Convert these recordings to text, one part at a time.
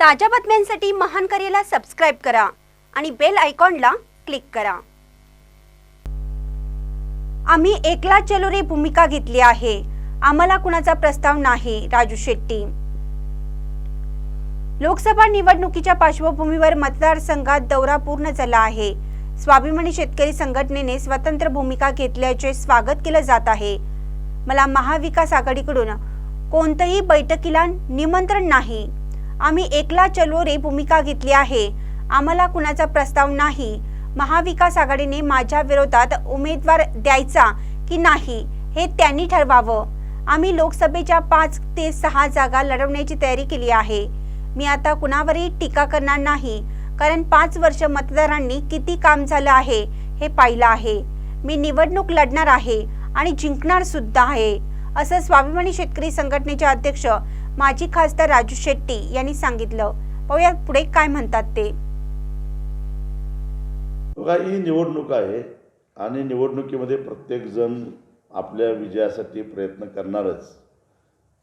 ताज्या बातम्यांसाठी महान करेला सबस्क्राईब करा आणि बेल आयकॉनला क्लिक करा. आम्ही एकला चलो रे भूमिका घेतली आहे. आम्हाला कुणाचा प्रस्ताव नाही राजू शेट्टी. लोकसभा निवडणुकीच्या पार्श्वभूमीवर मतदारसंघात दौरा पूर्ण झाला आहे. स्वाभिमानी शेतकरी संघटनेने स्वतंत्र भूमिका घेतल्याचे स्वागत केलं जात आहे. मला महाविकास आघाडीकडून कोणत्याही बैठकीला निमंत्रण नाही. आम्ही एकला चलो रे भूमिका घेतली आहे. आम्हाला कुणाचा प्रस्ताव नाही. महाविकास आघाडीने माझ्या विरोधात उमेदवार द्यायचा की नाही हे त्यांनी ठरवावं. आम्ही लोकसभेच्या पाच ते सहा जागा लढवण्याची तयारी केली आहे. मी आता कुणावरही टीका करणार नाही कारण पाच वर्ष मतदारांनी किती काम झालं आहे हे पाहिलं आहे. मी निवडणूक लढणार आहे आणि जिंकणार सुद्धा आहे असं स्वाभिमानी शेतकरी संघटनेचे अध्यक्ष माजी खासदार राजू शेट्टी यांनी सांगितलं. पाहूया पुढे काय म्हणतात ते. बघा ही निवडणूक आहे आणि निवडणुकीमध्ये प्रत्येकजण आपल्या विजयासाठी प्रयत्न करणारच.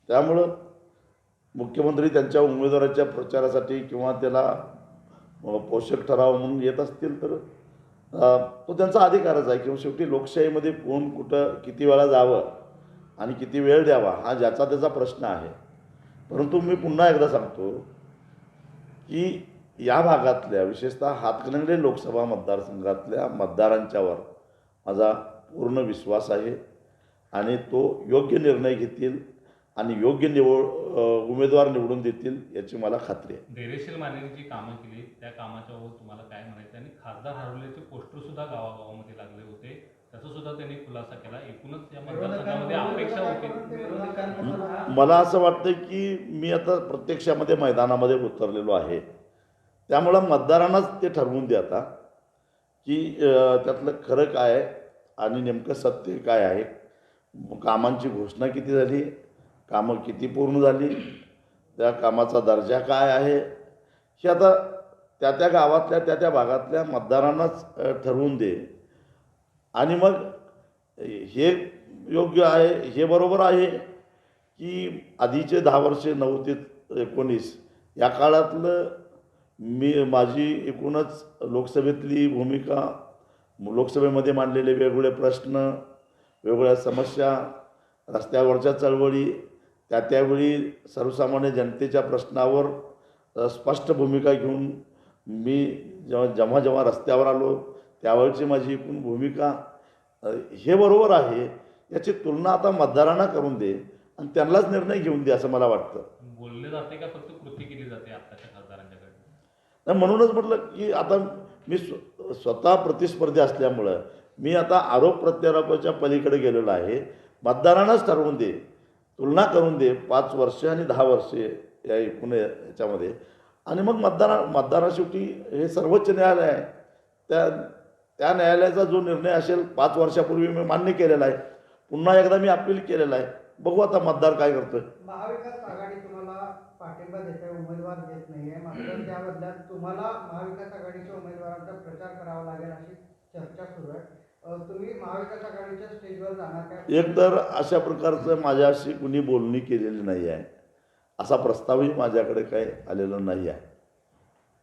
त्यामुळं मुख्यमंत्री त्यांच्या उमेदवाराच्या प्रचारासाठी किंवा त्याला पोषक ठराव म्हणून येत असतील तर तो त्यांचा अधिकारच आहे. किंवा शेवटी लोकशाहीमध्ये कोण कुठं किती वेळा जावं आणि किती वेळ द्यावा हा ज्याचा त्याचा प्रश्न आहे. परंतु मी पुन्हा एकदा सांगतो की या भागातल्या विशेषतः हातकणंगले लोकसभा मतदारसंघातल्या मतदारांच्यावर माझा पूर्ण विश्वास आहे आणि तो योग्य निर्णय घेतील आणि योग्य निवड उमेदवार निवडून देतील याची मला खात्री आहे. धैर्यशील मानेने जी कामं केली त्या कामाच्या वर तुम्हाला काय म्हणायचं? आणि खासदार हरवल्याचे पोस्टर सुद्धा गावागावामध्ये लागले होते. त्याचा सुद्धा त्यांनी खुलासा केला. एकूणच या मतदारसंघामध्ये मला असं वाटतं की मी आता प्रत्यक्षामध्ये मैदानामध्ये उतरलेलो आहे. त्यामुळं मतदारांनाच ते ठरवून द्या आता की त्यातलं खरं काय आहे आणि नेमकं सत्य काय आहे. कामांची घोषणा किती झाली? कामं किती पूर्ण झाली? त्या कामाचा दर्जा काय आहे? हे आता त्या त्या गावातल्या त्या त्या भागातल्या मतदारांनाच ठरवून दे. आणि मग हे योग्य आहे हे बरोबर आहे की आधीचे दहा वर्षे नऊ ते एकोणीस. या काळातलं मी माझी एकूणच लोकसभेतली भूमिका लोकसभेमध्ये मांडलेले वेगवेगळे प्रश्न वेगवेगळ्या समस्या रस्त्यावरच्या चळवळी त्या त्यावेळी सर्वसामान्य जनतेच्या प्रश्नावर स्पष्ट भूमिका घेऊन मी जेव्हा जेव्हा जेव्हा रस्त्यावर आलो त्यावेळची माझी एकूण भूमिका हे बरोबर आहे. याची तुलना आता मतदारांना करून दे आणि त्यांनाच निर्णय घेऊन दे असं मला वाटतं. बोलले जाते का फक्त कृती केली जाते खासदारांच्याकडे? नाही म्हणूनच म्हटलं की आता मी स्व स्वतः प्रतिस्पर्धी असल्यामुळं मी आता आरोप प्रत्यारोपाच्या पलीकडे गेलेलो आहे. मतदारांनाच ठरवून दे तुलना करून दे पाच वर्ष आणि दहा वर्षे या एकूण याच्यामध्ये. आणि मग मतदारा मतदारा शेवटी हे सर्वोच्च न्यायालय आहे. त्या त्या न्यायालयाचा जो निर्णय असेल पाच वर्षापूर्वी मी मान्य केलेला आहे. पुन्हा एकदा मी अपील केलेलं आहे. बघू आता मतदार काय करतोय. महाविकास आघाडी तुम्हाला पाठिंबा देते उमेदवार देत नाहीये. मात्र त्या बदल्यात तुम्हाला महाविकास आघाडीच्या उमेदवारांचा प्रचार करावा लागेल अशी चर्चा सुरू आहे. तुम्ही महाविकास आघाडीच्या स्टेजवर जाणार काय? एक तर अशा प्रकारचं माझ्याशी कुणी बोलणी केलेली नाही आहे असा प्रस्तावही माझ्याकडे काही आलेला नाही आहे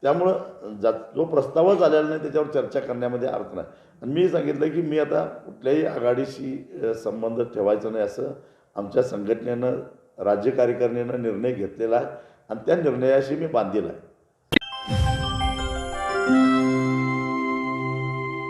त्यामुळं जा जो प्रस्तावच आलेला नाही त्याच्यावर चर्चा करण्यामध्ये अर्थ नाही. आणि मी सांगितलं की मी आता कुठल्याही आघाडीशी संबंध ठेवायचा नाही असं आमच्या संघटनेनं राज्य कार्यकारिणीनं निर्णय घेतलेला आहे. आणि त्या निर्णयाशी मी बांधील आहे.